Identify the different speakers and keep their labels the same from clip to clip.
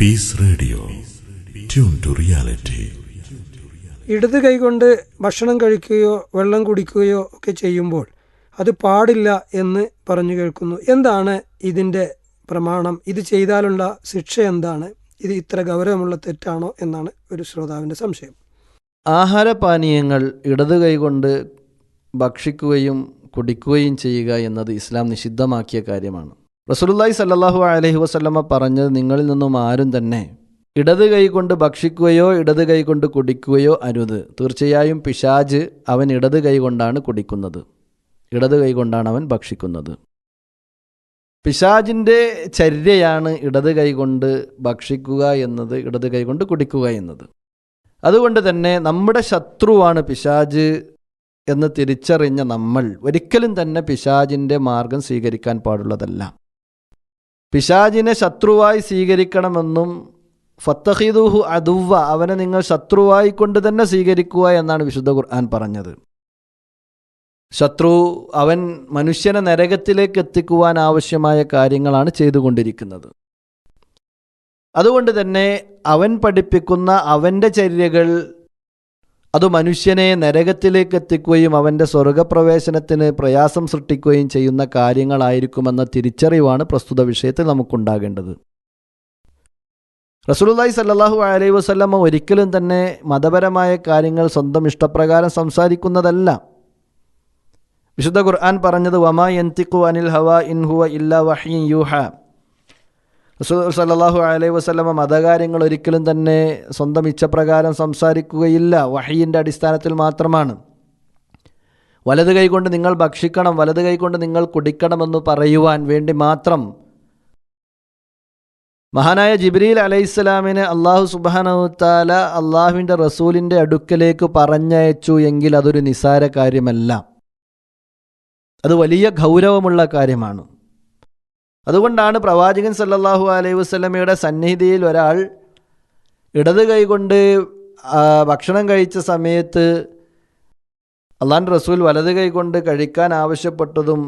Speaker 1: Peace radio tune to reality
Speaker 2: ഇടത് കൈകൊണ്ട് ഭക്ഷണം കഴിക്കുകയോ വെള്ളം കുടിക്കുകയോ ഒക്കെ ചെയ്യുമ്പോൾ അത് പാടില്ല എന്ന് പറഞ്ഞു കേൾക്കുന്നു. എന്താണ് ഇതിന്റെ പ്രമാണം? ഇത് ചെയ്താലുള്ള ശിക്ഷ എന്താണ്? ഇത് ഇത്ര ഗൗരവമുള്ള തെറ്റാണോ എന്നാണ് ഒരു ശ്രോതാവിന്റെ സംശയം.
Speaker 3: ആഹാരപാനീയങ്ങൾ ഇടത് കൈകൊണ്ട് ഭക്ഷിക്കുകയും കുടിക്കുകയും ചെയ്യുക എന്നത് ഇസ്ലാം നിഷിദ്ധമാക്കിയ കാര്യമാണ്. റസൂലുള്ളാഹി സല്ലാഹു അലഹി വസല്ലമ പറഞ്ഞത് നിങ്ങളിൽ നിന്നും ആരും തന്നെ ഇടത് കൈ കൊണ്ട് ഭക്ഷിക്കുകയോ ഇടത് കൈ കൊണ്ട് കുടിക്കുകയോ അരുത്. തീർച്ചയായും പിശാജ് അവൻ ഇടത് കൈ കൊണ്ടാണ് കുടിക്കുന്നത്. ഇടത് കൈ കൊണ്ടാണ് അവൻ ഭക്ഷിക്കുന്നത്. പിശാജിന്റെ ചര്യയാണ് ഇടത് കൈ കൊണ്ട് ഭക്ഷിക്കുക എന്നത് ഇടത് കൈ കൊണ്ട് കുടിക്കുക എന്നത്. അതുകൊണ്ട് തന്നെ നമ്മുടെ ശത്രുവാണ് പിശാജ് എന്ന് തിരിച്ചറിഞ്ഞ നമ്മൾ ഒരിക്കലും തന്നെ പിശാജിന്റെ മാർഗം സ്വീകരിക്കാൻ പാടുള്ളതല്ല. പിശാജിനെ ശത്രുവായി സ്വീകരിക്കണമെന്നും ഫത്തഹിദുഹു അദുവ അവനെ നിങ്ങൾ ശത്രുവായി കൊണ്ട് തന്നെ സ്വീകരിക്കുക എന്നാണ് വിശുദ്ധ ഖുർആൻ പറഞ്ഞത്. ശത്രു അവൻ മനുഷ്യനെ നരകത്തിലേക്ക് എത്തിക്കുവാൻ ആവശ്യമായ കാര്യങ്ങളാണ് ചെയ്തുകൊണ്ടിരിക്കുന്നത്. അതുകൊണ്ട് തന്നെ അവൻ പഠിപ്പിക്കുന്ന അവന്റെ ചര്യകൾ അത് മനുഷ്യനെ നരകത്തിലേക്ക് എത്തിക്കുകയും അവന്റെ സ്വർഗപ്രവേശനത്തിന് പ്രയാസം സൃഷ്ടിക്കുകയും ചെയ്യുന്ന കാര്യങ്ങളായിരിക്കുമെന്ന തിരിച്ചറിവാണ് പ്രസ്തുത വിഷയത്തിൽ നമുക്കുണ്ടാകേണ്ടത്. റസൂലുള്ളാഹി സല്ലല്ലാഹു അലൈഹി വസല്ലമ ഒരിക്കലും തന്നെ മതപരമായ കാര്യങ്ങൾ സ്വന്തം ഇഷ്ടപ്രകാരം സംസാരിക്കുന്നതല്ല. വിശുദ്ധ ഖുർആൻ പറഞ്ഞത് വമാ യന്തിഖു അനിൽ ഹവ ഇൻ ഹുവ ഇല്ല വഹീൻ യൂഹ. റസൂൽ സല്ലല്ലാഹു അലൈഹി വസ്ലമ മതകാര്യങ്ങൾ ഒരിക്കലും തന്നെ സ്വന്തം ഇച്ഛപ്രകാരം സംസാരിക്കുകയില്ല. വഹീന്റെ അടിസ്ഥാനത്തിൽ മാത്രമാണ്. വലത് കൈകൊണ്ട് നിങ്ങൾ ഭക്ഷിക്കണം വലത് കൈകൊണ്ട് നിങ്ങൾ കുടിക്കണമെന്ന് പറയുവാൻ വേണ്ടി മാത്രം. മഹാനായ ജിബ്രീൽ അലൈഹിസ്സലാമിനെ അള്ളാഹു സുബാനവുത്താല അള്ളാഹുവിന്റെ റസൂലിന്റെ അടുക്കലേക്ക് പറഞ്ഞയച്ചു എങ്കിൽ അതൊരു നിസാര കാര്യമല്ല. അത് വലിയ ഗൗരവമുള്ള കാര്യമാണ്. അതുകൊണ്ടാണ് പ്രവാചകൻ സല്ലല്ലാഹു അലൈഹി വസ്ലമയുടെ സന്നിധിയിൽ ഒരാൾ ഇടത് കൈകൊണ്ട് ഭക്ഷണം കഴിച്ച സമയത്ത് അള്ളാൻ റസൂൽ വലത് കൈകൊണ്ട് കഴിക്കാൻ ആവശ്യപ്പെട്ടതും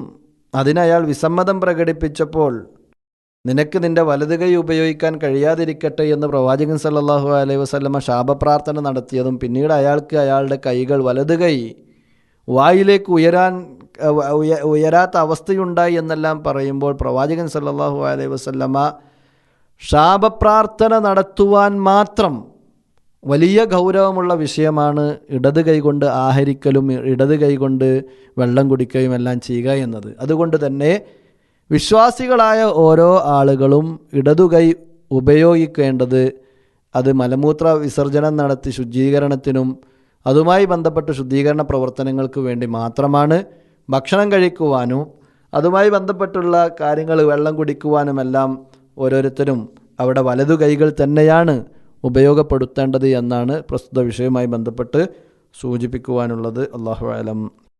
Speaker 3: അതിനയാൾ വിസമ്മതം പ്രകടിപ്പിച്ചപ്പോൾ നിനക്ക് നിന്റെ വലത് കൈ ഉപയോഗിക്കാൻ കഴിയാതിരിക്കട്ടെ എന്ന് പ്രവാചകൻ സല്ലല്ലാഹു അലൈഹി വസല്ലമ ശാപപ്രാർത്ഥന നടത്തിയതും പിന്നീട് അയാൾക്ക് അയാളുടെ കൈകൾ വലത് കൈ വായിലേക്ക് ഉയരാൻ ഉയരാത്ത അവസ്ഥയുണ്ടായി എന്നെല്ലാം പറയുമ്പോൾ പ്രവാചകൻ സല്ലാഹു അലൈഹി വസല്ലമ ശാപപ്രാർത്ഥന നടത്തുവാൻ മാത്രം വലിയ ഗൗരവമുള്ള വിഷയമാണ് ഇടത് കൈകൊണ്ട് ആഹരിക്കലും ഇടത് കൈകൊണ്ട് വെള്ളം കുടിക്കുകയും എല്ലാം ചെയ്യുക എന്നത്. അതുകൊണ്ട് തന്നെ വിശ്വാസികളായ ഓരോ ആളുകളും ഇടതുകൈ ഉപയോഗിക്കേണ്ടത് അത് മലമൂത്ര വിസർജനം നടത്തി ശുചീകരണത്തിനും അതുമായി ബന്ധപ്പെട്ട ശുദ്ധീകരണ പ്രവർത്തനങ്ങൾക്ക് വേണ്ടി മാത്രമാണ് ഭക്ഷണം കഴിക്കുവാനും അതുമായി ബന്ധപ്പെട്ടുള്ള കാര്യങ്ങൾ വെള്ളം കുടിക്കുവാനുമെല്ലാം ഓരോരുത്തരും അവിടെ വലതു കൈകൾ തന്നെയാണ് ഉപയോഗപ്പെടുത്തേണ്ടത് എന്നാണ് പ്രസ്തുത വിഷയവുമായി ബന്ധപ്പെട്ട് സൂചിപ്പിക്കുവാനുള്ളത്. അള്ളാഹു ആലം